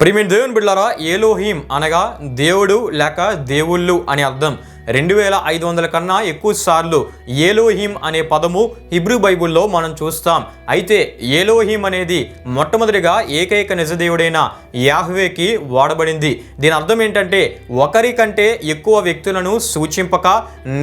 ప్రిమిన్ దేవుని బిళ్ళారా ఏలోహీం అనగా దేవుడు లేక దేవుళ్ళు అని అర్థం. రెండు వేల ఐదు వందల కన్నా ఎక్కువ సార్లు ఏలోహిం అనే పదము హిబ్రూ బైబిల్లో మనం చూస్తాం. అయితే ఏలోహిం అనేది మొట్టమొదటిగా ఏకైక నిజదేవుడైన యాహ్వేకి వాడబడింది. దీని అర్థం ఏంటంటే ఒకరి కంటే ఎక్కువ వ్యక్తులను సూచింపక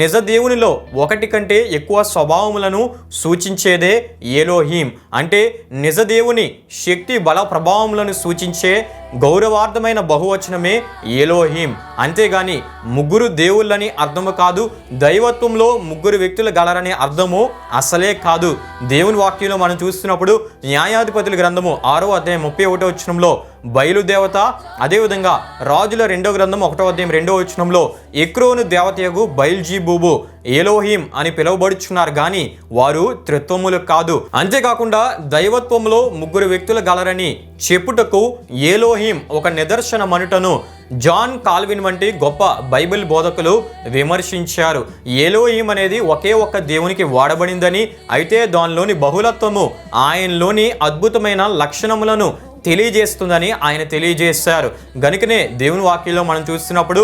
నిజ దేవునిలో ఒకటి కంటే ఎక్కువ స్వభావములను సూచించేదే ఏలోహీం. అంటే నిజ దేవుని శక్తి బల ప్రభావములను సూచించే గౌరవార్థమైన బహువచనమే ఏలోహీం. అంతేగాని ముగ్గురు దేవుళ్ళని అర్థము కాదు దైవత్వంలో ముగ్గురు వ్యక్తులు గలరనే అర్థము అసలే కాదు. దేవుని వాక్యంలో మనం చూస్తున్నప్పుడు న్యాయాధిపతుల గ్రంథము ఆరో అధ్యాయం ముప్పై ఒకటో వచనంలో బయలుదేవత. అదేవిధంగా రాజుల రెండో గ్రంథం ఒకటో అధ్యాయం రెండో వచనంలో ఎక్రోను దేవతయగు బయల్జీబూబు ఏలోహీం అని పిలువబడుచున్నారు. కానీ వారు త్రిత్వములు కాదు. అంతేకాకుండా దైవత్వంలో ముగ్గురు వ్యక్తులు గలరని చెప్పుటకు ఏలోహీం ఒక నిదర్శన మనుటను జాన్ కాల్విన్ వంటి గొప్ప బైబిల్ బోధకులు విమర్శించారు. ఏలోహీం అనేది ఒకే ఒక్క దేవునికి వాడబడిందని అయితే దానిలోని బహుళత్వము ఆయనలోని అద్భుతమైన లక్షణములను తెలియజేస్తుందని ఆయన తెలియజేశారు. గనుకనే దేవుని వాక్యంలో మనం చూస్తున్నప్పుడు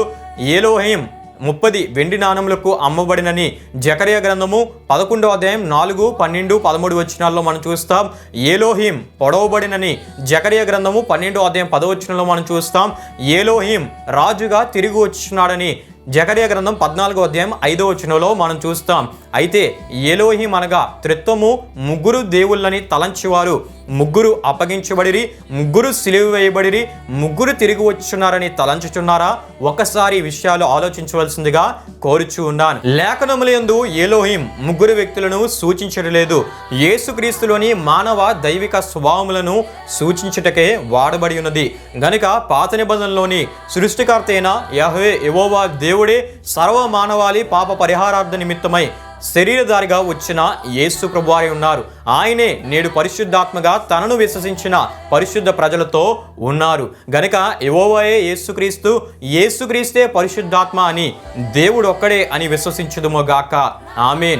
ఏలోహీం ముప్పది వెండి నాణములకు అమ్మబడినని జకరియా గ్రంథము పదకొండో అధ్యాయం నాలుగు పన్నెండు పదమూడు వచనాల్లో మనం చూస్తాం. ఏలోహీం పొడవబడినని జకరియా గ్రంథము పన్నెండో అధ్యాయం పదవచనంలో మనం చూస్తాం. ఏలోహీం రాజుగా తిరిగి వచ్చినాడని జకరియా గ్రంథం పద్నాలుగో అధ్యాయం ఐదో వచనంలో మనం చూస్తాం. అయితే ఏలోహిం అనగా త్రిత్వము ముగ్గురు దేవుళ్ళని తలంచివారు. ముగ్గురు అప్పగించబడిరి ముగ్గురు సిలువ వేయబడిరి ముగ్గురు తిరిగి వచ్చున్నారని తలంచుచున్నారా? ఒకసారి విషయాలు ఆలోచించవలసిందిగా కోరుచు ఉన్నాను. లేఖనములందు ఏలోహిం ముగ్గురు వ్యక్తులను సూచించడలేదు యేసుక్రీస్తులోని మానవ దైవిక స్వభావములను సూచించుటకే వాడబడి ఉన్నది. గనుక పాత నిబంధనలోని సృష్టికర్త అయిన యహవే యెహోవా దేవుడే సర్వ మానవాళి పాప పరిహారార్థ నిమిత్తమై శరీరధారిగా వచ్చిన యేసు ప్రభువారి ఉన్నారు. ఆయనే నేడు పరిశుద్ధాత్మగా తనను విశ్వసించిన పరిశుద్ధ ప్రజలతో ఉన్నారు. గనక ఎవోవయే యేసుక్రీస్తు యేసుక్రీస్తే పరిశుద్ధాత్మ అని దేవుడు ఒక్కడే అని విశ్వసించుదుమో గాక. ఆమెన్.